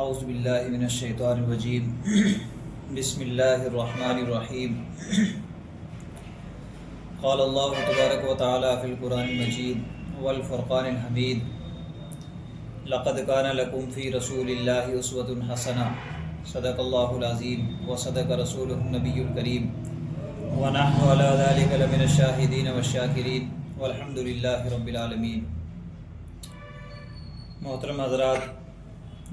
اعوذ باللہ من الشیطان الرجیم۔ بسم اللہ الرحمن الرحیم۔ قال اللہ تبارک و تعالیٰ فی القرآن المجید والفرقان الحمید، لقد کان لکم فی رسول اللہ عصوۃ الحسن صدق اللہ العظیم و صدق رسول النبی الکریم۔ ونحن على ذلك لمن الشاهدين والشاكرين والحمد لله رب العالمين محترم حضرات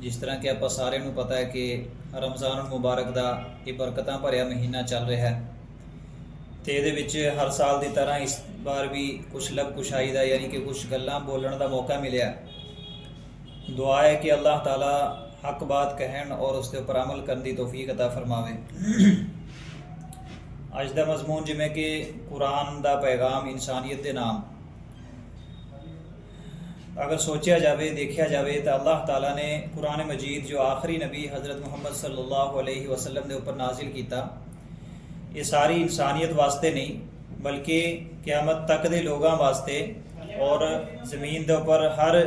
ਜਿਸ ਤਰ੍ਹਾਂ ਕਿ ਆਪਾਂ ਸਾਰਿਆਂ ਨੂੰ ਪਤਾ ਹੈ ਕਿ ਰਮਜ਼ਾਨ ਮੁਬਾਰਕ ਦਾ ਇਹ ਬਰਕਤਾਂ ਭਰਿਆ ਮਹੀਨਾ ਚੱਲ ਰਿਹਾ ਹੈ ਤੇ ਇਹਦੇ ਵਿੱਚ ਹਰ ਸਾਲ ਦੀ ਤਰ੍ਹਾਂ ਇਸ ਵਾਰ ਵੀ ਕੁਝ ਲਬ ਕੁਸ਼ਾਈ ਦਾ ਯਾਨੀ ਕਿ ਕੁਝ ਗੱਲਾਂ ਬੋਲਣ ਦਾ ਮੌਕਾ ਮਿਲਿਆ ਦੁਆ ਹੈ ਕਿ ਅੱਲਾਹ ਤਾਲਾ ਹੱਕ ਬਾਤ ਕਹਿਣ ਔਰ ਉਸ ਦੇ ਉੱਪਰ ਅਮਲ ਕਰਨ ਦੀ ਤੌਫੀਕ عطا ਫਰਮਾਵੇ ਅੱਜ ਦਾ ਮਜ਼ਮੂਨ ਜਿਵੇਂ ਕਿ ਕੁਰਾਨ ਦਾ ਪੈਗਾਮ ਇਨਸਾਨੀਅਤ ਦੇ ਨਾਮ ਅਗਰ ਸੋਚਿਆ ਜਾਵੇ, ਦੇਖਿਆ ਜਾਵੇ ਤਾਂ ਅੱਲਾਹ ਤਾਲਾ ਨੇ ਕੁਰਾਨ ਮਜੀਦ, ਜੋ ਆਖਰੀ ਨਬੀ ਹਜ਼ਰਤ ਮੁਹੰਮਦ ਸੱਲੱਲਾਹੁ ਅਲੈਹਿ ਵਸੱਲਮ ਦੇ ਉੱਪਰ ਨਾਜ਼ਿਲ ਕੀਤਾ, ਇਹ ਸਾਰੀ ਇਨਸਾਨੀਅਤ ਵਾਸਤੇ ਨਹੀਂ, ਬਲਕਿ ਕਿਆਮਤ ਤੱਕ ਦੇ ਲੋਕਾਂ ਵਾਸਤੇ ਔਰ ਜ਼ਮੀਨ ਦੇ ਉੱਪਰ ਹਰ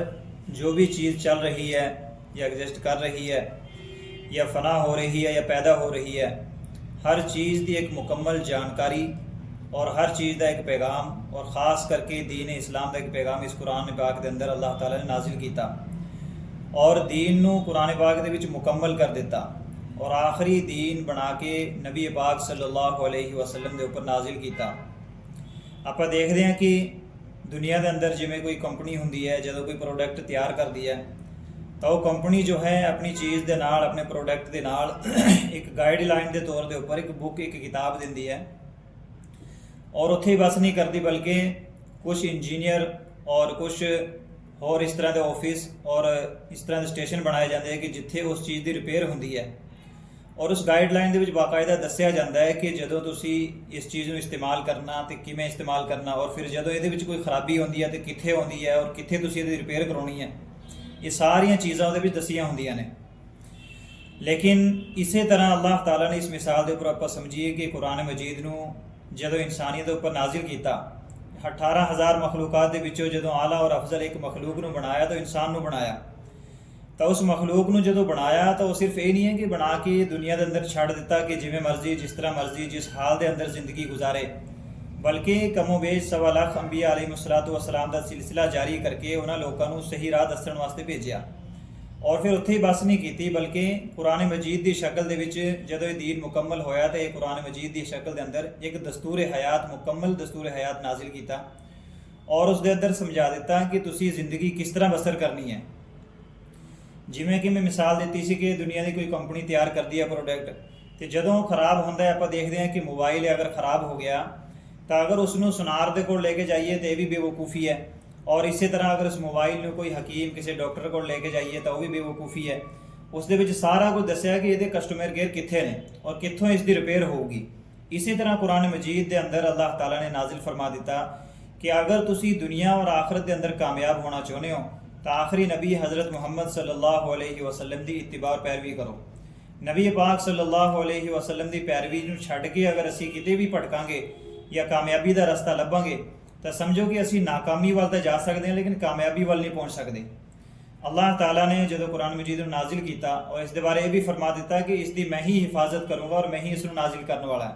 ਜੋ ਵੀ ਚੀਜ਼ ਚੱਲ ਰਹੀ ਹੈ ਜਾਂ ਐਗਜ਼ਿਸਟ ਕਰ ਰਹੀ ਹੈ ਜਾਂ ਫਨਾ ਹੋ ਰਹੀ ਹੈ ਜਾਂ ਪੈਦਾ ਹੋ ਰਹੀ ਹੈ, ਹਰ ਚੀਜ਼ ਦੀ ਇੱਕ ਮੁਕੰਮਲ ਜਾਣਕਾਰੀ और हर चीज़ का एक पैगाम और ख़ास करके दीन इस्लाम का एक पैगाम इस कुरान पाक के अंदर अल्लाह ताला ने नाजिल किया और दीन ਨੂੰ ਕੁਰਾਨ ਪਾਕ ਦੇ ਵਿੱਚ ਮੁਕੰਮਲ ਕਰ ਦਿੱਤਾ। ਔਰ ਆਖਰੀ ਦੀਨ ਬਣਾ ਕੇ ਨਬੀ ਪਾਕ ਸੱਲੱਲਾਹੁ ਅਲੈਹਿ ਵਸੱਲਮ ਦੇ ਉੱਪਰ ਨਾਜ਼ਿਲ ਕੀਤਾ। ਆਪਾਂ ਦੇਖਦੇ ਹਾਂ ਕਿ ਦੁਨੀਆ ਦੇ ਅੰਦਰ ਜਿਵੇਂ ਕੋਈ ਕੰਪਨੀ ਹੁੰਦੀ ਹੈ, ਜਦੋਂ ਕੋਈ ਪ੍ਰੋਡਕਟ ਤਿਆਰ ਕਰਦੀ ਹੈ, ਤਾਂ ਉਹ ਕੰਪਨੀ ਜੋ ਹੈ ਆਪਣੀ ਚੀਜ਼ ਦੇ ਨਾਲ, ਆਪਣੇ ਪ੍ਰੋਡਕਟ ਦੇ ਨਾਲ ਇੱਕ ਗਾਈਡਲਾਈਨ ਦੇ ਤੌਰ ਦੇ ਉੱਪਰ ਇੱਕ ਬੁੱਕ ਇੱਕ ਕਿਤਾਬ ਦਿੰਦੀ ਹੈ। ਔਰ ਉੱਥੇ ਹੀ ਬਸ ਨਹੀਂ ਕਰਦੀ ਬਲਕਿ ਕੁਝ ਇੰਜੀਨੀਅਰ ਔਰ ਕੁਝ ਹੋਰ ਇਸ ਤਰ੍ਹਾਂ ਦੇ ਆਫਿਸ ਔਰ ਇਸ ਤਰ੍ਹਾਂ ਦੇ ਸਟੇਸ਼ਨ ਬਣਾਏ ਜਾਂਦੇ ਆ ਕਿ ਜਿੱਥੇ ਉਸ ਚੀਜ਼ ਦੀ ਰਿਪੇਅਰ ਹੁੰਦੀ ਹੈ। ਔਰ ਉਸ ਗਾਈਡਲਾਈਨ ਦੇ ਵਿੱਚ ਬਾਕਾਇਦਾ ਦੱਸਿਆ ਜਾਂਦਾ ਹੈ ਕਿ ਜਦੋਂ ਤੁਸੀਂ ਇਸ ਚੀਜ਼ ਨੂੰ ਇਸਤੇਮਾਲ ਕਰਨਾ ਤੇ ਕਿਵੇਂ ਇਸਤੇਮਾਲ ਕਰਨਾ ਔਰ ਫਿਰ ਜਦੋਂ ਇਹਦੇ ਵਿੱਚ ਕੋਈ ਖਰਾਬੀ ਹੁੰਦੀ ਹੈ ਤੇ ਕਿੱਥੇ ਆਉਂਦੀ ਹੈ ਔਰ ਕਿੱਥੇ ਤੁਸੀਂ ਇਹਦੀ ਰਿਪੇਅਰ ਕਰਾਉਣੀ ਹੈ, ਇਹ ਸਾਰੀਆਂ ਚੀਜ਼ਾਂ ਉਹਦੇ ਵਿੱਚ ਦੱਸੀਆਂ ਹੁੰਦੀਆਂ ਨੇ। ਲੇਕਿਨ ਇਸੇ ਤਰ੍ਹਾਂ ਅੱਲਾਹ ਤਾਲਾ ਨੇ ਇਸ ਮਿਸਾਲ ਦੇ ਉੱਪਰ ਆਪਾਂ ਸਮਝੀਏ ਕਿ ਕੁਰਾਨ ਮਜੀਦ ਨੂੰ ਜਦੋਂ ਇਨਸਾਨੀਅਤ ਉੱਪਰ ਨਾਜ਼ਿਲ ਕੀਤਾ 18000 ਮਖਲੂਕਾਤ ਦੇ ਵਿੱਚੋਂ ਜਦੋਂ ਆਲਾ ਔਰ ਅਫਜ਼ਲ ਇੱਕ ਮਖਲੂਕ ਨੂੰ ਬਣਾਇਆ, ਤਾਂ ਇਨਸਾਨ ਨੂੰ ਬਣਾਇਆ। ਤਾਂ ਉਸ ਮਖਲੂਕ ਨੂੰ ਜਦੋਂ ਬਣਾਇਆ, ਤਾਂ ਉਹ ਸਿਰਫ ਇਹ ਨਹੀਂ ਹੈ ਕਿ ਬਣਾ ਕੇ ਦੁਨੀਆ ਦੇ ਅੰਦਰ ਛੱਡ ਦਿੱਤਾ ਕਿ ਜਿਵੇਂ ਮਰਜ਼ੀ, ਜਿਸ ਤਰ੍ਹਾਂ ਮਰਜ਼ੀ, ਜਿਸ ਹਾਲ ਦੇ ਅੰਦਰ ਜ਼ਿੰਦਗੀ ਗੁਜ਼ਾਰੇ। ਬਲਕਿ ਕਮੋਵੇਸ਼ ਸਵਾ ਲੱਖ ਅੰਬੀਆ ਅਲੈਹਿਮੁਸਲਾਤੁ ਵਸਲਾਮ ਦਾ ਸਿਲਸਿਲਾ ਜਾਰੀ ਕਰਕੇ ਉਹਨਾਂ ਲੋਕਾਂ ਨੂੰ ਸਹੀ ਰਾਹ ਦੱਸਣ ਵਾਸਤੇ ਭੇਜਿਆ। ਔਰ ਫਿਰ ਉੱਥੇ ਹੀ ਬਸ ਨਹੀਂ ਕੀਤੀ, ਬਲਕਿ ਕੁਰਾਨ ਮਜੀਦ ਦੀ ਸ਼ਕਲ ਦੇ ਵਿੱਚ ਜਦੋਂ ਇਹ ਦੀਨ ਮੁਕੰਮਲ ਹੋਇਆ ਤਾਂ ਇਹ ਕੁਰਾਨ ਮਜੀਦ ਦੀ ਸ਼ਕਲ ਦੇ ਅੰਦਰ ਇੱਕ ਦਸਤੂਰ ਹਯਾਤ, ਮੁਕੰਮਲ ਦਸਤੂਰ ਹਯਾਤ ਨਾਜ਼ਿਲ ਕੀਤਾ। ਔਰ ਉਸ ਦੇ ਅੰਦਰ ਸਮਝਾ ਦਿੱਤਾ ਕਿ ਤੁਸੀਂ ਜ਼ਿੰਦਗੀ ਕਿਸ ਤਰ੍ਹਾਂ ਬਸਰ ਕਰਨੀ ਹੈ। ਜਿਵੇਂ ਕਿ ਮੈਂ ਮਿਸਾਲ ਦਿੱਤੀ ਸੀ ਕਿ ਦੁਨੀਆ ਦੀ ਕੋਈ ਕੰਪਨੀ ਤਿਆਰ ਕਰਦੀ ਹੈ ਪ੍ਰੋਡਕਟ, ਤੇ ਜਦੋਂ ਖਰਾਬ ਹੁੰਦਾ ਹੈ, ਆਪਾਂ ਦੇਖਦੇ ਹਾਂ ਕਿ ਮੋਬਾਈਲ ਅਗਰ ਖਰਾਬ ਹੋ ਗਿਆ, ਤਾਂ ਅਗਰ ਉਸ ਨੂੰ ਸੁਨਾਰ ਦੇ ਕੋਲ ਲੈ ਕੇ ਜਾਈਏ, ਤੇ ਇਹ ਵੀ ਬੇਵਕੂਫੀ ਹੈ। ਔਰ ਇਸੇ ਤਰ੍ਹਾਂ ਅਗਰ ਉਸ ਮੋਬਾਈਲ ਨੂੰ ਕੋਈ ਹਕੀਮ ਕਿਸੇ ਡਾਕਟਰ ਕੋਲ ਲੈ ਕੇ ਜਾਈਏ ਤਾਂ ਉਹ ਵੀ ਬੇਵਕੂਫੀ ਹੈ। ਉਸ ਦੇ ਵਿੱਚ ਸਾਰਾ ਕੁਝ ਦੱਸਿਆ ਕਿ ਇਹਦੇ ਕਸਟਮਰ ਕੇਅਰ ਕਿੱਥੇ ਨੇ ਔਰ ਕਿੱਥੋਂ ਇਸ ਦੀ ਰਿਪੇਅਰ ਹੋਊਗੀ। ਇਸੇ ਤਰ੍ਹਾਂ ਕੁਰਾਨ ਮਜੀਦ ਦੇ ਅੰਦਰ ਅੱਲਾਹ ਤਾਲਾ ਨੇ ਨਾਜ਼ਿਲ ਫਰਮਾ ਦਿੱਤਾ ਕਿ ਅਗਰ ਤੁਸੀਂ ਦੁਨੀਆ ਔਰ ਆਖਰਤ ਦੇ ਅੰਦਰ ਕਾਮਯਾਬ ਹੋਣਾ ਚਾਹੁੰਦੇ ਹੋ, ਤਾਂ ਆਖਰੀ ਨਬੀ ਹਜ਼ਰਤ ਮੁਹੰਮਦ ਸੱਲੱਲਾਹੁ ਅਲੈਹਿ ਵਸੱਲਮ ਦੀ ਇਤਿਬਾ ਪੈਰਵੀ ਕਰੋ। ਨਬੀ ਪਾਕ ਸੱਲੱਲਾਹੁ ਅਲੈਹਿ ਵਸੱਲਮ ਦੀ ਪੈਰਵੀ ਨੂੰ ਛੱਡ ਕੇ ਅਗਰ ਅਸੀਂ ਕਿਤੇ ਵੀ ਭਟਕਾਂਗੇ ਜਾਂ ਕਾਮਯਾਬੀ ਦਾ ਰਸਤਾ ਲੱਭਾਂਗੇ ਤਾਂ ਸਮਝੋ ਕਿ ਅਸੀਂ ਨਾਕਾਮੀ ਵੱਲ ਤਾਂ ਜਾ ਸਕਦੇ ਹਾਂ, ਲੇਕਿਨ ਕਾਮਯਾਬੀ ਵੱਲ ਨਹੀਂ ਪਹੁੰਚ ਸਕਦੇ। ਅੱਲਾਹ ਤਾਲਾ ਨੇ ਜਦੋਂ ਕੁਰਾਨ ਮਜੀਦ ਨੂੰ ਨਾਜ਼ਿਲ ਕੀਤਾ ਔਰ ਇਸ ਦੇ ਬਾਰੇ ਇਹ ਵੀ ਫਰਮਾ ਦਿੱਤਾ ਕਿ ਇਸ ਦੀ ਮੈਂ ਹੀ ਹਿਫਾਜ਼ਤ ਕਰੂੰਗਾ ਔਰ ਮੈਂ ਹੀ ਇਸ ਨੂੰ ਨਾਜ਼ਿਲ ਕਰਨ ਵਾਲਾ ਹਾਂ।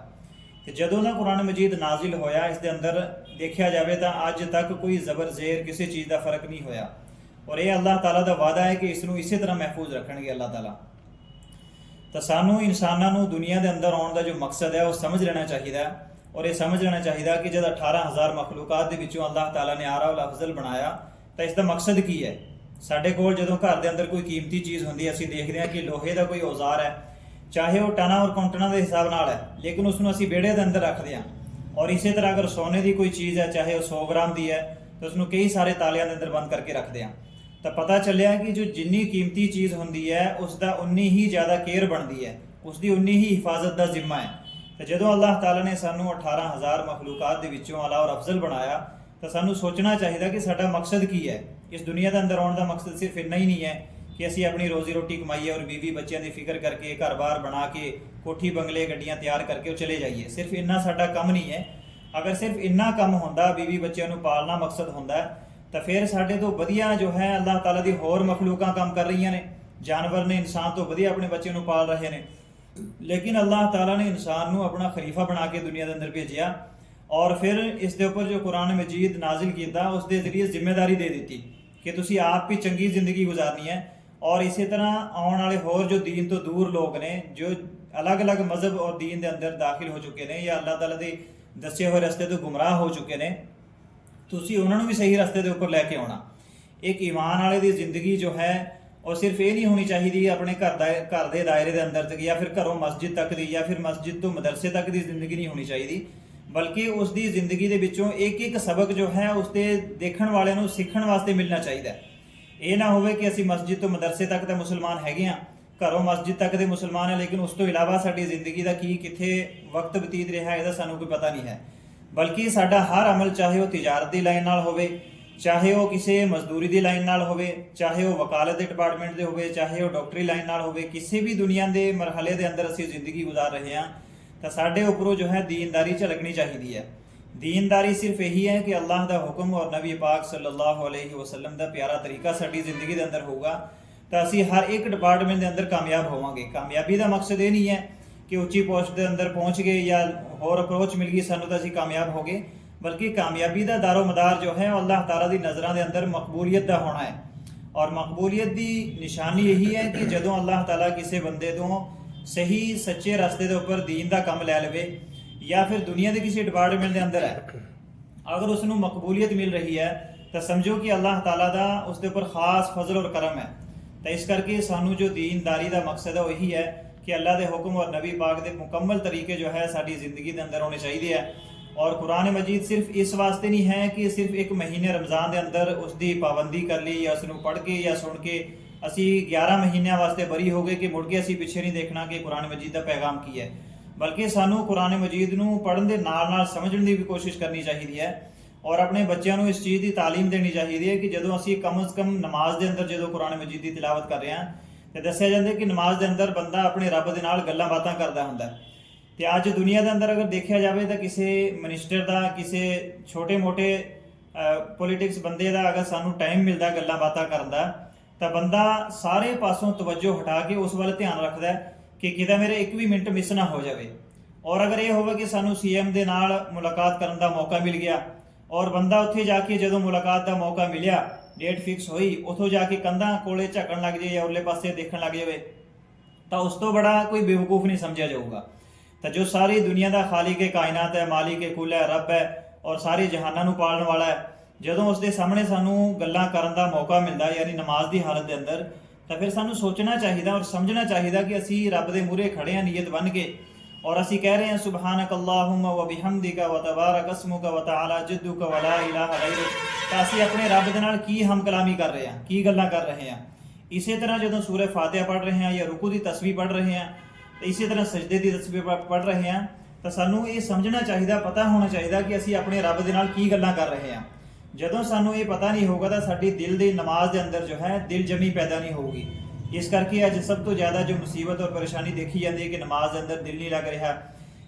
ਤੇ ਜਦੋਂ ਦਾ ਕੁਰਾਨ ਮਜੀਦ ਨਾਜ਼ਿਲ ਹੋਇਆ, ਇਸ ਦੇ ਅੰਦਰ ਦੇਖਿਆ ਜਾਵੇ ਤਾਂ ਅੱਜ ਤੱਕ ਕੋਈ ਜ਼ਬਰ ਜ਼ੇਰ ਕਿਸੇ ਚੀਜ਼ ਦਾ ਫ਼ਰਕ ਨਹੀਂ ਹੋਇਆ। ਔਰ ਇਹ ਅੱਲਾਹ ਤਾਲਾ ਦਾ ਵਾਅਦਾ ਹੈ ਕਿ ਇਸ ਨੂੰ ਇਸੇ ਤਰ੍ਹਾਂ ਮਹਿਫੂਜ਼ ਰੱਖਣਗੇ ਅੱਲਾਹ ਤਾਲਾ। ਤਾਂ ਸਾਨੂੰ ਇਨਸਾਨਾਂ ਨੂੰ ਦੁਨੀਆ ਦੇ ਅੰਦਰ ਆਉਣ ਦਾ ਜੋ ਮਕਸਦ ਹੈ, ਉਹ ਸਮਝ ਲੈਣਾ ਚਾਹੀਦਾ ਹੈ। ਔਰ ਇਹ ਸਮਝ ਲੈਣਾ ਚਾਹੀਦਾ ਕਿ ਜਦ 18000 ਮਖਲੂਕਾਤ ਦੇ ਵਿੱਚੋਂ ਅੱਲਾਹ ਤਾਲਾ ਨੇ ਆਰਾ ਉਲ ਅਫਜ਼ਲ ਬਣਾਇਆ, ਤਾਂ ਇਸ ਦਾ ਮਕਸਦ ਕੀ ਹੈ? ਸਾਡੇ ਕੋਲ ਜਦੋਂ ਘਰ ਦੇ ਅੰਦਰ ਕੋਈ ਕੀਮਤੀ ਚੀਜ਼ ਹੁੰਦੀ ਹੈ, ਅਸੀਂ ਦੇਖਦੇ ਹਾਂ ਕਿ ਲੋਹੇ ਦਾ ਕੋਈ ਔਜ਼ਾਰ ਹੈ, ਚਾਹੇ ਉਹ ਟਨਾ ਔਰ ਕਾਉਂਟਣਾ ਦੇ ਹਿਸਾਬ ਨਾਲ ਹੈ, ਲੇਕਿਨ ਉਸ ਨੂੰ ਅਸੀਂ ਵਿਹੜੇ ਦੇ ਅੰਦਰ ਰੱਖਦੇ ਹਾਂ। ਔਰ ਇਸੇ ਤਰ੍ਹਾਂ ਅਗਰ ਸੋਨੇ ਦੀ ਕੋਈ ਚੀਜ਼ ਹੈ, ਚਾਹੇ ਉਹ 100 ਗ੍ਰਾਮ ਦੀ ਹੈ, ਤਾਂ ਉਸ ਨੂੰ ਕਈ ਸਾਰੇ ਤਾਲਿਆਂ ਦੇ ਅੰਦਰ ਬੰਦ ਕਰਕੇ ਰੱਖਦੇ ਹਾਂ। ਤਾਂ ਪਤਾ ਚੱਲਿਆ ਕਿ ਜੋ ਜਿੰਨੀ ਕੀਮਤੀ ਚੀਜ਼ ਹੁੰਦੀ ਹੈ ਉਸ ਦਾ ਉਨੀ ਹੀ ਜ਼ਿਆਦਾ ਕੇਅਰ ਬਣਦੀ ਹੈ ਉਸ ਦੀ ਉਨੀ ਹੀ ਹਿਫਾਜ਼ਤ ਦਾ ਜ਼ਿੰਮਾ ਹੈ। ਤੇ ਜਦੋਂ ਅੱਲਾਹ ਤਾਲਾ ਨੇ ਸਾਨੂੰ 18000 ਮਖਲੂਕਾਤ ਦੇ ਵਿੱਚੋਂ ਆਲਾ ਔਰ ਅਫਜ਼ਲ ਬਣਾਇਆ, ਤਾਂ ਸਾਨੂੰ ਸੋਚਣਾ ਚਾਹੀਦਾ ਕਿ ਸਾਡਾ ਮਕਸਦ ਕੀ ਹੈ? ਇਸ ਦੁਨੀਆ ਦੇ ਅੰਦਰ ਆਉਣ ਦਾ ਮਕਸਦ ਸਿਰਫ ਇੰਨਾ ਹੀ ਨਹੀਂ ਹੈ ਕਿ ਅਸੀਂ ਆਪਣੀ ਰੋਜ਼ੀ ਰੋਟੀ ਕਮਾਈਏ ਔਰ ਬੀਵੀ ਬੱਚਿਆਂ ਦੀ ਫਿਕਰ ਕਰਕੇ ਘਰ-ਬਾਰ ਬਣਾ ਕੇ ਕੋਠੀ ਬੰਗਲੇ ਗੱਡੀਆਂ ਤਿਆਰ ਕਰਕੇ ਉਹ ਚਲੇ ਜਾਈਏ। ਸਿਰਫ ਇੰਨਾ ਸਾਡਾ ਕੰਮ ਨਹੀਂ ਹੈ। ਅਗਰ ਸਿਰਫ ਇੰਨਾ ਕੰਮ ਹੁੰਦਾ, ਬੀਵੀ ਬੱਚਿਆਂ ਨੂੰ ਪਾਲਣਾ ਮਕਸਦ ਹੁੰਦਾ, ਤਾਂ ਫਿਰ ਸਾਡੇ ਤੋਂ ਵਧੀਆ ਜੋ ਹੈ ਅੱਲਾਹ ਤਾਲਾ ਦੀ ਹੋਰ ਮਖਲੂਕਾਂ ਕੰਮ ਕਰ ਰਹੀਆਂ ਨੇ। ਜਾਨਵਰ ਨੇ ਇਨਸਾਨ ਤੋਂ ਵਧੀਆ ਆਪਣੇ ਬੱਚੇ ਨੂੰ ਪਾਲ ਰਹੇ ਨੇ। ਲੇਕਿਨ ਅੱਲਾਹ ਤਾਲਾ ਨੇ ਇਨਸਾਨ ਨੂੰ ਆਪਣਾ ਖਲੀਫਾ ਬਣਾ ਕੇ ਦੁਨੀਆ ਦੇ ਅੰਦਰ ਭੇਜਿਆ ਔਰ ਫਿਰ ਇਸ ਦੇ ਉੱਪਰ ਜੋ ਕੁਰਾਨ ਮਜੀਦ ਨਾਜ਼ਿਲ ਕੀਤਾ, ਉਸ ਦੇ ਜ਼ਰੀਏ ਜ਼ਿੰਮੇਵਾਰੀ ਦੇ ਦਿੱਤੀ ਕਿ ਤੁਸੀਂ ਆਪ ਵੀ ਚੰਗੀ ਜ਼ਿੰਦਗੀ ਗੁਜ਼ਾਰਨੀ ਹੈ ਔਰ ਇਸੇ ਤਰ੍ਹਾਂ ਆਉਣ ਵਾਲੇ ਹੋਰ ਜੋ ਦੀਨ ਤੋਂ ਦੂਰ ਲੋਕ ਨੇ, ਜੋ ਅਲੱਗ-ਅਲੱਗ ਮਜ਼ਹਬ ਔਰ ਦੀਨ ਦੇ ਅੰਦਰ ਦਾਖਲ ਹੋ ਚੁੱਕੇ ਨੇ ਜਾਂ ਅੱਲਾਹ ਤਾਲਾ ਦੇ ਦੱਸੇ ਹੋਏ ਰਸਤੇ ਤੋਂ ਗੁੰਮਰਾਹ ਹੋ ਚੁੱਕੇ ਨੇ, ਤੁਸੀਂ ਉਹਨਾਂ ਨੂੰ ਵੀ ਸਹੀ ਰਸਤੇ ਦੇ ਉੱਪਰ ਲੈ ਕੇ ਆਉਣਾ। ਇੱਕ ਈਮਾਨ ਵਾਲੇ ਦੀ ਜ਼ਿੰਦਗੀ ਜੋ ਹੈ ਉਹ ਸਿਰਫ ਇਹ ਨਹੀਂ ਹੋਣੀ ਚਾਹੀਦੀ ਆਪਣੇ ਘਰ ਦਾ ਘਰ ਦੇ ਦਾਇਰੇ ਦੇ ਅੰਦਰ ਤੱਕ ਜਾਂ ਫਿਰ ਘਰੋਂ ਮਸਜਿਦ ਤੱਕ ਦੀ ਜਾਂ ਫਿਰ ਮਸਜਿਦ ਤੋਂ ਮਦਰਸੇ ਤੱਕ ਦੀ ਜ਼ਿੰਦਗੀ ਨਹੀਂ ਹੋਣੀ ਚਾਹੀਦੀ। ਬਲਕਿ ਉਸ ਦੀ ਜ਼ਿੰਦਗੀ ਦੇ ਵਿੱਚੋਂ ਇੱਕ ਇੱਕ ਸਬਕ ਜੋ ਹੈ ਉਸ ਤੇ ਦੇਖਣ ਵਾਲਿਆਂ ਨੂੰ ਸਿੱਖਣ ਵਾਸਤੇ ਮਿਲਣਾ ਚਾਹੀਦਾ ਹੈ। ਇਹ ਨਾ ਹੋਵੇ ਕਿ ਅਸੀਂ ਮਸਜਿਦ ਤੋਂ ਮਦਰਸੇ ਤੱਕ ਤਾਂ ਮੁਸਲਮਾਨ ਹੈਗੇ ਆ ਘਰੋਂ ਮਸਜਿਦ ਤੱਕ ਦੇ ਮੁਸਲਮਾਨ ਹੈ, ਲੇਕਿਨ ਉਸ ਤੋਂ ਇਲਾਵਾ ਸਾਡੀ ਜ਼ਿੰਦਗੀ ਦਾ ਕੀ ਕਿੱਥੇ ਵਕਤ ਬਤੀਤ ਰਿਹਾ ਇਹਦਾ ਸਾਨੂੰ ਕੋਈ ਪਤਾ ਨਹੀਂ ਹੈ। ਬਲਕਿ ਸਾਡਾ ਹਰ ਅਮਲ ਚਾਹੇ ਉਹ ਤਿਜਾਰਤ ਦੀ ਲਾਈਨ ਨਾਲ ਹੋਵੇ ਚਾਹੇ ਉਹ ਕਿਸੇ ਮਜ਼ਦੂਰੀ ਦੀ ਲਾਈਨ ਨਾਲ ਹੋਵੇ, ਚਾਹੇ ਉਹ ਵਕਾਲਤ ਦੇ ਡਿਪਾਰਟਮੈਂਟ ਦੇ ਹੋਵੇ, ਚਾਹੇ ਉਹ ਡਾਕਟਰੀ ਲਾਈਨ ਨਾਲ ਹੋਵੇ, ਕਿਸੇ ਵੀ ਦੁਨੀਆ ਦੇ ਮਰਹਲੇ ਦੇ ਅੰਦਰ ਅਸੀਂ ਜ਼ਿੰਦਗੀ ਗੁਜ਼ਾਰ ਰਹੇ ਹਾਂ, ਤਾਂ ਸਾਡੇ ਉੱਪਰੋਂ ਜੋ ਹੈ ਦੀਨਦਾਰੀ ਝਲਕਣੀ ਚਾਹੀਦੀ ਹੈ। ਦੀਨਦਾਰੀ ਸਿਰਫ ਇਹੀ ਹੈ ਕਿ ਅੱਲਾਹ ਦਾ ਹੁਕਮ ਔਰ ਨਬੀ ਪਾਕ ਸੱਲੱਲਾਹੁ ਅਲੈਹਿ ਵਸੱਲਮ ਦਾ ਪਿਆਰਾ ਤਰੀਕਾ ਸਾਡੀ ਜ਼ਿੰਦਗੀ ਦੇ ਅੰਦਰ ਹੋਊਗਾ, ਤਾਂ ਅਸੀਂ ਹਰ ਇੱਕ ਡਿਪਾਰਟਮੈਂਟ ਦੇ ਅੰਦਰ ਕਾਮਯਾਬ ਹੋਵਾਂਗੇ। ਕਾਮਯਾਬੀ ਦਾ ਮਕਸਦ ਇਹ ਨਹੀਂ ਹੈ ਕਿ ਉੱਚੀ ਪੋਸਟ ਦੇ ਅੰਦਰ ਪਹੁੰਚ ਗਏ ਜਾਂ ਹੋਰ ਅਪਰੋਚ ਮਿਲ ਗਈ, ਸਾਨੂੰ ਤਾਂ ਅਸੀਂ ਕਾਮਯਾਬ ਹੋ ਗਏ। ਬਲਕਿ ਕਾਮਯਾਬੀ ਦਾ ਦਾਰੋ ਮਦਾਰ ਜੋ ਹੈ, ਉਹ ਅੱਲਾਹ ਤਾਲਾ ਦੀ ਨਜ਼ਰਾਂ ਦੇ ਅੰਦਰ ਮਕਬੂਲੀਅਤ ਦਾ ਹੋਣਾ ਔਰ ਮਕਬੂਲੀਅਤ ਦੀ ਨਿਸ਼ਾਨੀ ਇਹੀ ਹੈ ਕਿ ਜਦੋਂ ਅੱਲਾਹ ਤਾਲਾ ਕਿਸੇ ਬੰਦੇ ਤੋਂ ਸਹੀ, ਸੱਚੇ ਰਸਤੇ ਦੇ ਉੱਪਰ ਦੀਨ ਦਾ ਕੰਮ ਲੈ ਲਵੇ ਜਾਂ ਫਿਰ ਦੁਨੀਆ ਦੇ ਕਿਸੇ ਡਿਪਾਰਟਮੈਂਟ ਦੇ ਅੰਦਰ ਹੈ, ਅਗਰ ਉਸ ਨੂੰ ਮਕਬੂਲੀਅਤ ਮਿਲ ਰਹੀ ਹੈ, ਤਾਂ ਸਮਝੋ ਕਿ ਅੱਲਾਹ ਤਾਲਾ ਦਾ ਉਸ ਦੇ ਉੱਪਰ ਖਾਸ ਫਜ਼ਲ ਔਰ ਕਰਮ ਹੈ। ਤਾਂ ਇਸ ਕਰਕੇ ਸਾਨੂੰ ਜੋ ਦੀਨਦਾਰੀ ਦਾ ਮਕਸਦ ਹੈ, ਉਹ ਇਹੀ ਹੈ ਕਿ ਅੱਲਾਹ ਦੇ ਹੁਕਮ ਔਰ ਨਬੀ ਪਾਕ ਦੇ ਮੁਕੰਮਲ ਤਰੀਕੇ ਜੋ ਹੈ, ਸਾਡੀ ਜ਼ਿੰਦਗੀ ਦੇ ਅੰਦਰ ਹੋਣੇ ਚਾਹੀਦੇ ਆ ਔਰ ਕੁਰਾਨ ਮਜੀਦ ਸਿਰਫ ਇਸ ਵਾਸਤੇ ਨਹੀਂ ਹੈ ਕਿ ਸਿਰਫ ਇੱਕ ਮਹੀਨੇ ਰਮਜ਼ਾਨ ਦੇ ਅੰਦਰ ਉਸ ਦੀ ਪਾਬੰਦੀ ਕਰ ਲਈ ਜਾਂ ਉਸ ਨੂੰ ਪੜ੍ਹ ਕੇ ਜਾਂ ਸੁਣ ਕੇ ਅਸੀਂ 11 ਮਹੀਨਿਆਂ ਵਾਸਤੇ ਬਰੀ ਹੋ ਗਏ ਕਿ ਮੁੜ ਕੇ ਅਸੀਂ ਪਿੱਛੇ ਨਹੀਂ ਦੇਖਣਾ ਕਿ ਕੁਰਾਨ ਮਜੀਦ ਦਾ ਪੈਗਾਮ ਕੀ ਹੈ। ਬਲਕਿ ਸਾਨੂੰ ਕੁਰਾਨ ਮਜੀਦ ਨੂੰ ਪੜ੍ਹਨ ਦੇ ਨਾਲ ਨਾਲ ਸਮਝਣ ਦੀ ਵੀ ਕੋਸ਼ਿਸ਼ ਕਰਨੀ ਚਾਹੀਦੀ ਹੈ ਔਰ ਆਪਣੇ ਬੱਚਿਆਂ ਨੂੰ ਇਸ ਚੀਜ਼ ਦੀ ਤਾਲੀਮ ਦੇਣੀ ਚਾਹੀਦੀ ਹੈ ਕਿ ਜਦੋਂ ਅਸੀਂ ਕਮ ਸ ਕਮ ਨਮਾਜ਼ ਦੇ ਅੰਦਰ ਜਦੋਂ ਕੁਰਾਨ ਮਜੀਦ ਦੀ ਤਿਲਾਵਤ ਕਰ ਰਹੇ ਹਾਂ, ਤੇ ਦੱਸਿਆ ਜਾਂਦਾ ਕਿ ਨਮਾਜ਼ ਦੇ ਅੰਦਰ ਬੰਦਾ ਆਪਣੇ ਰੱਬ ਦੇ ਨਾਲ ਗੱਲਾਂ ਬਾਤਾਂ ਕਰਦਾ ਹੁੰਦਾ ਹੈ। ਤੇ ਅੱਜ ਦੁਨੀਆ ਦੇ ਅੰਦਰ ਅਗਰ ਦੇਖਿਆ ਜਾਵੇ ਤਾਂ ਕਿਸੇ ਮਿਨਿਸਟਰ ਦਾ, ਕਿਸੇ ਛੋਟੇ-ਮੋਟੇ ਪੋਲਿਟਿਕਸ ਬੰਦੇ ਦਾ ਅਗਰ ਸਾਨੂੰ ਟਾਈਮ ਮਿਲਦਾ ਗੱਲਾਂ ਬਾਤਾਂ ਕਰਨ ਦਾ, ਤਾਂ ਬੰਦਾ ਸਾਰੇ ਪਾਸੋਂ ਤਵੱਜੋ ਹਟਾ ਕੇ ਉਸ ਵੱਲ ਧਿਆਨ ਰੱਖਦਾ ਕਿ ਕਿਤੇ ਮੇਰੇ ਇੱਕ ਵੀ ਮਿੰਟ ਮਿਸ ਨਾ ਹੋ ਜਾਵੇ। ਔਰ ਅਗਰ ਇਹ ਹੋਵੇ ਕਿ ਸਾਨੂੰ ਸੀਐਮ ਦੇ ਨਾਲ ਮੁਲਾਕਾਤ ਕਰਨ ਦਾ ਮੌਕਾ ਮਿਲ ਗਿਆ, ਔਰ ਬੰਦਾ ਉੱਥੇ ਜਾ ਕੇ ਜਦੋਂ ਮੁਲਾਕਾਤ ਦਾ ਮੌਕਾ ਮਿਲਿਆ ਡੇਟ ਫਿਕਸ ਹੋਈ, ਉਥੋਂ ਜਾ ਕੇ ਕੰਧਾਂ ਕੋਲੇ ਝਕਣ ਲੱਗ ਜਾਏ ਜਾਂ ਉਰਲੇ ਪਾਸੇ ਦੇਖਣ ਲੱਗ ਜਾਵੇ, ਤਾਂ ਉਸ ਤੋਂ ਬੜਾ ਕੋਈ ਬੇਵਕੂਫ ਨਹੀਂ ਸਮਝਿਆ ਜਾਊਗਾ। ਤਾਂ ਜੋ ਸਾਰੀ ਦੁਨੀਆ ਦਾ ਖਾਲਿਕ ਹੈ, ਕਾਇਨਾਤ ਹੈ, ਮਾਲਿਕ ਹੈ, ਕੁਲ ਹੈ, ਰੱਬ ਹੈ ਔਰ ਸਾਰੇ ਜਹਾਨਾਂ ਨੂੰ ਪਾਲਣ ਵਾਲਾ ਹੈ। ਜਦੋਂ ਉਸ ਦੇ ਸਾਹਮਣੇ ਸਾਨੂੰ ਗੱਲਾਂ ਕਰਨ ਦਾ ਮੌਕਾ ਮਿਲਦਾ, ਯਾਨੀ ਨਮਾਜ਼ ਦੀ ਹਾਲਤ ਦੇ ਅੰਦਰ, ਤਾਂ ਫਿਰ ਸਾਨੂੰ ਸੋਚਣਾ ਚਾਹੀਦਾ ਔਰ ਸਮਝਣਾ ਚਾਹੀਦਾ ਕਿ ਅਸੀਂ ਰੱਬ ਦੇ ਮੂਹਰੇ ਖੜੇ ਹਾਂ, ਨੀਅਤ ਬਣ ਕੇ। ਔਰ ਅਸੀਂ ਕਹਿ ਰਹੇ ਹਾਂ ਸੁਬਹਾਨਕ ਅੱਲਾਹੁਮਾ ਵ ਬਿਹਮਦਿਕਾ ਵ ਤਬਾਰਕ ਅਸਮੁਕਾ ਵ ਤਆਲਾ ਜੱਦੁਕਾ ਵ ਲਾ ਇਲਾਹਾ ਗੈਰੁਕ ਤਾਂ ਅਸੀਂ ਆਪਣੇ ਰੱਬ ਦੇ ਨਾਲ ਕੀ ਹਮਕਲਾਮੀ ਕਰ ਰਹੇ ਹਾਂ, ਕੀ ਗੱਲਾਂ ਕਰ ਰਹੇ ਹਾਂ। ਇਸੇ ਤਰ੍ਹਾਂ ਜਦੋਂ ਸੂਰੇ ਫਾਤਿਹਾ ਪੜ੍ਹ ਰਹੇ ਹਾਂ ਜਾਂ ਰੁਕੂ ਦੀ ਤਸਬੀਹ ਪੜ੍ਹ ਰਹੇ ਹਾਂ ਤੇ ਇਸੇ ਤਰ੍ਹਾਂ ਸਜਦੇ ਦੀ ਤਸਵੀਰ ਪੜ੍ਹ ਰਹੇ ਹਾਂ, ਤਾਂ ਸਾਨੂੰ ਇਹ ਸਮਝਣਾ ਚਾਹੀਦਾ, ਪਤਾ ਹੋਣਾ ਚਾਹੀਦਾ ਕਿ ਅਸੀਂ ਆਪਣੇ ਰੱਬ ਦੇ ਨਾਲ ਕੀ ਗੱਲਾਂ ਕਰ ਰਹੇ ਹਾਂ। ਜਦੋਂ ਸਾਨੂੰ ਇਹ ਪਤਾ ਨਹੀਂ ਹੋਗਾ ਤਾਂ ਸਾਡੀ ਦਿਲ ਦੀ ਨਮਾਜ਼ ਦੇ ਅੰਦਰ ਜੋ ਹੈ, ਦਿਲ ਜਮੀ ਪੈਦਾ ਨਹੀਂ ਹੋਊਗੀ। ਇਸ ਕਰਕੇ ਅੱਜ ਸਭ ਤੋਂ ਜ਼ਿਆਦਾ ਜੋ ਮੁਸੀਬਤ ਔਰ ਪਰੇਸ਼ਾਨੀ ਦੇਖੀ ਜਾਂਦੀ ਹੈ ਕਿ ਨਮਾਜ਼ ਦੇ ਅੰਦਰ ਦਿਲ ਨਹੀਂ ਲੱਗ ਰਿਹਾ,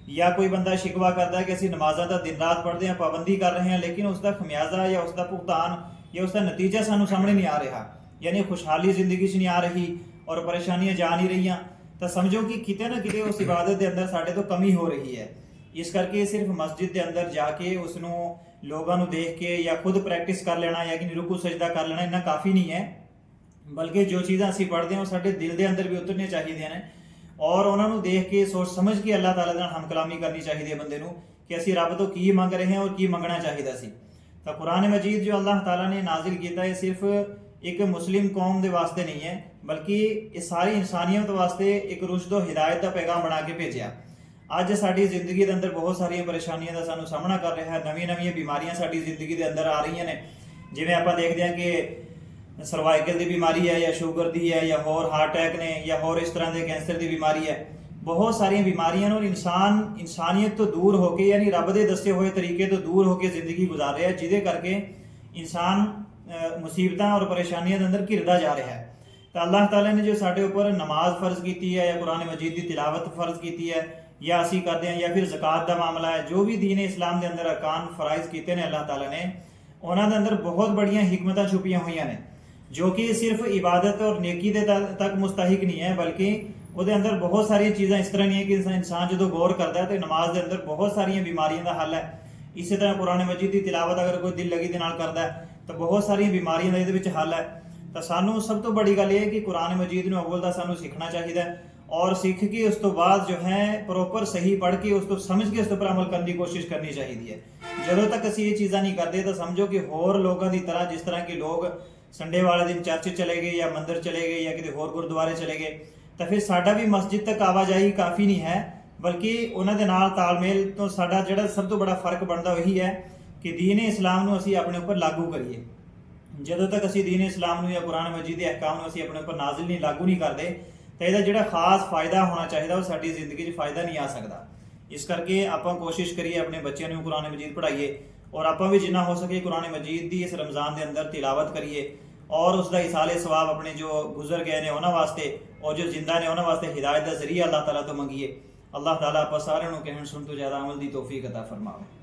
ਜਾਂ ਕੋਈ ਬੰਦਾ ਸ਼ਿਕਵਾ ਕਰਦਾ ਹੈ ਕਿ ਅਸੀਂ ਨਮਾਜ਼ਾਂ ਦਾ ਦਿਨ ਰਾਤ ਪੜ੍ਹਦੇ ਹਾਂ, ਪਾਬੰਦੀ ਕਰ ਰਹੇ ਹਾਂ, ਲੇਕਿਨ ਉਸ ਦਾ ਖਮਿਆਜ਼ਾ ਜਾਂ ਉਸ ਦਾ ਭੁਗਤਾਨ ਜਾਂ ਉਸ ਦਾ ਨਤੀਜਾ ਸਾਨੂੰ ਸਾਹਮਣੇ ਨਹੀਂ ਆ ਰਿਹਾ। ਯਾਨੀ ਖੁਸ਼ਹਾਲੀ ਜ਼ਿੰਦਗੀ 'ਚ ਨਹੀਂ ਆ ਰਹੀ ਔਰ ਪਰੇਸ਼ਾਨੀਆਂ ਜਾ ਨਹੀਂ ਰਹੀਆਂ। ਤਾਂ ਸਮਝੋ ਕਿ ਕਿਤੇ ਨਾ ਕਿਤੇ ਉਸ ਇਬਾਦਤ ਦੇ ਅੰਦਰ ਸਾਡੇ ਤੋਂ ਕਮੀ ਹੋ ਰਹੀ ਹੈ। ਇਸ ਕਰਕੇ ਸਿਰਫ ਮਸਜਿਦ ਦੇ ਅੰਦਰ ਜਾ ਕੇ ਉਸ ਨੂੰ ਲੋਕਾਂ ਨੂੰ ਦੇਖ ਕੇ ਜਾਂ ਖੁਦ ਪ੍ਰੈਕਟਿਸ ਕਰ ਲੈਣਾ ਜਾਂ ਕਿ ਰੁਕੂ ਸਜਦਾ ਕਰ ਲੈਣਾ ਇੰਨਾ ਕਾਫੀ ਨਹੀਂ ਹੈ। ਬਲਕਿ ਜੋ ਚੀਜ਼ਾਂ ਅਸੀਂ ਪੜ੍ਹਦੇ ਹਾਂ ਉਹ ਸਾਡੇ ਦਿਲ ਦੇ ਅੰਦਰ ਵੀ ਉਤਰਨੀਆਂ ਚਾਹੀਦੀਆਂ ਨੇ। ਔਰ ਉਹਨਾਂ ਨੂੰ ਦੇਖ ਕੇ ਸੋਚ ਸਮਝ ਕੇ ਅੱਲਾਹ ਤਾਲਾ ਦੇ ਨਾਲ ਹਮਕਲਾਮੀ ਕਰਨੀ ਚਾਹੀਦੀ ਹੈ ਬੰਦੇ ਨੂੰ ਕਿ ਅਸੀਂ ਰੱਬ ਤੋਂ ਕੀ ਮੰਗ ਰਹੇ ਹਾਂ ਔਰ ਕੀ ਮੰਗਣਾ ਚਾਹੀਦਾ ਸੀ। ਤਾਂ ਕੁਰਾਨ ਮਜੀਦ ਜੋ ਅੱਲਾਹ ਤਾਲਾ ਨੇ ਨਾਜ਼ਿਲ ਕੀਤਾ ਹੈ ਸਿਰਫ ਇੱਕ ਮੁਸਲਿਮ ਕੌਮ ਦੇ ਵਾਸਤੇ ਨਹੀਂ ਹੈ। ਬਲਕਿ ਇਹ ਸਾਰੀ ਇਨਸਾਨੀਅਤ ਵਾਸਤੇ ਇੱਕ ਰੁਸ਼ਦ ਔਰ ਹਿਦਾਇਤ ਦਾ ਪੈਗਾਮ ਬਣਾ ਕੇ ਭੇਜਿਆ। ਅੱਜ ਸਾਡੀ ਜ਼ਿੰਦਗੀ ਦੇ ਅੰਦਰ ਬਹੁਤ ਸਾਰੀਆਂ ਪਰੇਸ਼ਾਨੀਆਂ ਦਾ ਸਾਨੂੰ ਸਾਹਮਣਾ ਕਰ ਰਿਹਾ ਹੈ। ਨਵੀਆਂ-ਨਵੀਆਂ ਬਿਮਾਰੀਆਂ ਸਾਡੀ ਜ਼ਿੰਦਗੀ ਦੇ ਅੰਦਰ ਆ ਰਹੀਆਂ ਨੇ। ਜਿਵੇਂ ਆਪਾਂ ਦੇਖਦੇ ਹਾਂ ਕਿ ਸਰਵਾਈਕਲ ਦੀ ਬਿਮਾਰੀ ਹੈ ਜਾਂ ਸ਼ੂਗਰ ਦੀ ਹੈ ਜਾਂ ਹੋਰ ਹਾਰਟ ਅਟੈਕ ਨੇ ਜਾਂ ਹੋਰ ਇਸ ਤਰ੍ਹਾਂ ਦੇ ਕੈਂਸਰ ਦੀ ਬਿਮਾਰੀ ਹੈ। ਬਹੁਤ ਸਾਰੀਆਂ ਬਿਮਾਰੀਆਂ ਨੂੰ ਇਨਸਾਨ, ਇਨਸਾਨੀਅਤ ਤੋਂ ਦੂਰ ਹੋ ਕੇ ਯਾਨੀ ਰੱਬ ਦੇ ਦੱਸੇ ਹੋਏ ਤਰੀਕੇ ਤੋਂ ਦੂਰ ਹੋ ਕੇ ਜ਼ਿੰਦਗੀ ਗੁਜ਼ਾਰ ਰਿਹਾ ਜਿਹਦੇ ਕਰਕੇ ਇਨਸਾਨ ਮੁਸੀਬਤਾਂ ਔਰ ਪਰੇਸ਼ਾਨੀਆਂ ਦੇ ਅੰਦਰ ਘਿਰਦਾ ਜਾ ਰਿਹਾ ਹੈ। ਤਾਂ ਅੱਲਾਹ ਤਾਲਾ ਨੇ ਜੋ ਸਾਡੇ ਉੱਪਰ ਨਮਾਜ਼ ਫਰਜ਼ ਕੀਤੀ ਹੈ ਜਾਂ ਕੁਰਾਨ ਮਜੀਦ ਦੀ ਤਿਲਾਵਤ ਫਰਜ਼ ਕੀਤੀ ਹੈ ਜਾਂ ਅਸੀਂ ਕਰਦੇ ਹਾਂ ਜਾਂ ਫਿਰ ਜ਼ਕਾਤ ਦਾ ਮਾਮਲਾ ਹੈ, ਜੋ ਵੀ ਦੀਨ ਇਸਲਾਮ ਦੇ ਅੰਦਰ ਅਰਕਾਨ ਫਰਾਇਜ਼ ਕੀਤੇ ਨੇ ਅੱਲਾਹ ਤਾਲਾ ਨੇ, ਉਹਨਾਂ ਦੇ ਅੰਦਰ ਬਹੁਤ ਬੜੀਆਂ ਹਕਮਤਾਂ ਛੁਪੀਆਂ ਹੋਈਆਂ ਨੇ, ਜੋ ਕਿ ਸਿਰਫ ਇਬਾਦਤ ਔਰ ਨੇਕੀ ਦੇ ਤ- ਤੱਕ ਮੁਸਤਹਿਕ ਨਹੀਂ ਹੈ, ਬਲਕਿ ਉਹਦੇ ਅੰਦਰ ਬਹੁਤ ਸਾਰੀਆਂ ਚੀਜ਼ਾਂ ਇਸ ਤਰ੍ਹਾਂ ਨਹੀਂ ਹੈ ਕਿ ਇਨਸਾਨ- ਇਨਸਾਨ ਜਦੋਂ ਗੌਰ ਕਰਦਾ ਹੈ ਤੇ ਨਮਾਜ਼ ਦੇ ਅੰਦਰ ਬਹੁਤ ਸਾਰੀਆਂ ਬਿਮਾਰੀਆਂ ਦਾ ਹੱਲ ਹੈ। ਇਸੇ ਤਰ੍ਹਾਂ ਕੁਰਾਨ ਮਜੀਦ ਦੀ ਤਿਲਾਵਤ ਅਗਰ ਕੋਈ ਦਿਲ ਲਗੀ ਦੇ ਨਾਲ ਕਰਦਾ ਹੈ, ਤਾਂ ਬਹੁਤ ਸਾਰੀਆਂ ਬਿਮਾਰੀਆਂ ਦਾ ਇਹਦੇ ਵਿੱਚ ਹੱਲ ਹੈ। ਤਾਂ ਸਾਨੂੰ ਸਭ ਤੋਂ ਬੜੀ ਗੱਲ ਇਹ ਹੈ ਕਿ ਕੁਰਾਨ ਮਜੀਦ ਨੂੰ ਅਵਲ ਦਾ ਸਾਨੂੰ ਸਿੱਖਣਾ ਚਾਹੀਦਾ ਹੈ ਔਰ ਸਿੱਖ ਕੇ ਉਸ ਤੋਂ ਬਾਅਦ ਜੋ ਹੈ ਪ੍ਰੋਪਰ ਸਹੀ ਪੜ੍ਹ ਕੇ ਉਸ ਤੋਂ ਸਮਝ ਕੇ ਉਸ ਤੋਂ ਉੱਪਰ ਅਮਲ ਕਰਨ ਦੀ ਕੋਸ਼ਿਸ਼ ਕਰਨੀ ਚਾਹੀਦੀ ਹੈ। ਜਦੋਂ ਤੱਕ ਅਸੀਂ ਇਹ ਚੀਜ਼ਾਂ ਨਹੀਂ ਕਰਦੇ ਤਾਂ ਸਮਝੋ ਕਿ ਹੋਰ ਲੋਕਾਂ ਦੀ ਤਰ੍ਹਾਂ ਜਿਸ ਤਰ੍ਹਾਂ ਕਿ ਲੋਕ ਸੰਡੇ ਵਾਲੇ ਦਿਨ ਚਰਚ ਚਲੇ ਗਏ ਜਾਂ ਮੰਦਿਰ ਚਲੇ ਗਏ ਜਾਂ ਕਿਤੇ ਹੋਰ ਗੁਰਦੁਆਰੇ ਚਲੇ ਗਏ, ਤਾਂ ਫਿਰ ਸਾਡਾ ਵੀ ਮਸਜਿਦ ਤੱਕ ਆਵਾਜਾਈ ਕਾਫੀ ਨਹੀਂ ਹੈ, ਬਲਕਿ ਉਹਨਾਂ ਦੇ ਨਾਲ ਤਾਲਮੇਲ ਤੋਂ ਸਾਡਾ ਜਿਹੜਾ ਸਭ ਤੋਂ ਬੜਾ ਫ਼ਰਕ ਬਣਦਾ ਉਹੀ ਹੈ ਕਿ ਦੀਨ ਇਸਲਾਮ ਨੂੰ ਅਸੀਂ ਆਪਣੇ ਉੱਪਰ ਲਾਗੂ ਕਰੀਏ। ਜਦੋਂ ਤੱਕ ਅਸੀਂ ਦੀਨ ਇਸਲਾਮ ਨੂੰ ਜਾਂ ਕੁਰਾਨ ਮਜੀਦ ਦੇ ਅਹਿਕਾਮ ਨੂੰ ਅਸੀਂ ਆਪਣੇ ਉੱਪਰ ਨਾਜ਼ਿਲ ਨਹੀਂ ਲਾਗੂ ਨਹੀਂ ਕਰਦੇ ਤਾਂ ਇਹਦਾ ਜਿਹੜਾ ਖਾਸ ਫਾਇਦਾ ਹੋਣਾ ਚਾਹੀਦਾ ਉਹ ਸਾਡੀ ਜ਼ਿੰਦਗੀ 'ਚ ਫਾਇਦਾ ਨਹੀਂ ਆ ਸਕਦਾ ਇਸ ਕਰਕੇ ਆਪਾਂ ਕੋਸ਼ਿਸ਼ ਕਰੀਏ ਆਪਣੇ ਬੱਚਿਆਂ ਨੂੰ ਕੁਰਾਨ ਮਜੀਦ ਪੜ੍ਹਾਈਏ ਔਰ ਆਪਾਂ ਵੀ ਜਿੰਨਾ ਹੋ ਸਕੇ ਕੁਰਾਨ ਮਜੀਦ ਦੀ ਇਸ ਰਮਜ਼ਾਨ ਦੇ ਅੰਦਰ ਤਿਲਾਵਤ ਕਰੀਏ ਔਰ ਉਸ ਦਾ ਇਸਾਲੇ ਸਵਾਬ ਆਪਣੇ ਜੋ ਗੁਜ਼ਰ ਗਏ ਨੇ ਉਹਨਾਂ ਵਾਸਤੇ ਔਰ ਜੋ ਜ਼ਿੰਦਾ ਨੇ ਉਹਨਾਂ ਵਾਸਤੇ ਹਿਦਾਇਤ ਦਾ ਜ਼ਰੀਆ ਅੱਲਾਹ ਤਾਲਾ ਤੋਂ ਮੰਗੀਏ ਅੱਲਾਹ ਤਾਲਾ ਆਪਾਂ ਸਾਰਿਆਂ ਨੂੰ ਕਹਿਣ ਸੁਣ ਤੋਂ ਜ਼ਿਆਦਾ ਅਮਲ ਦੀ ਤੋਫੀਕ عطا ਫਰਮਾਵੇ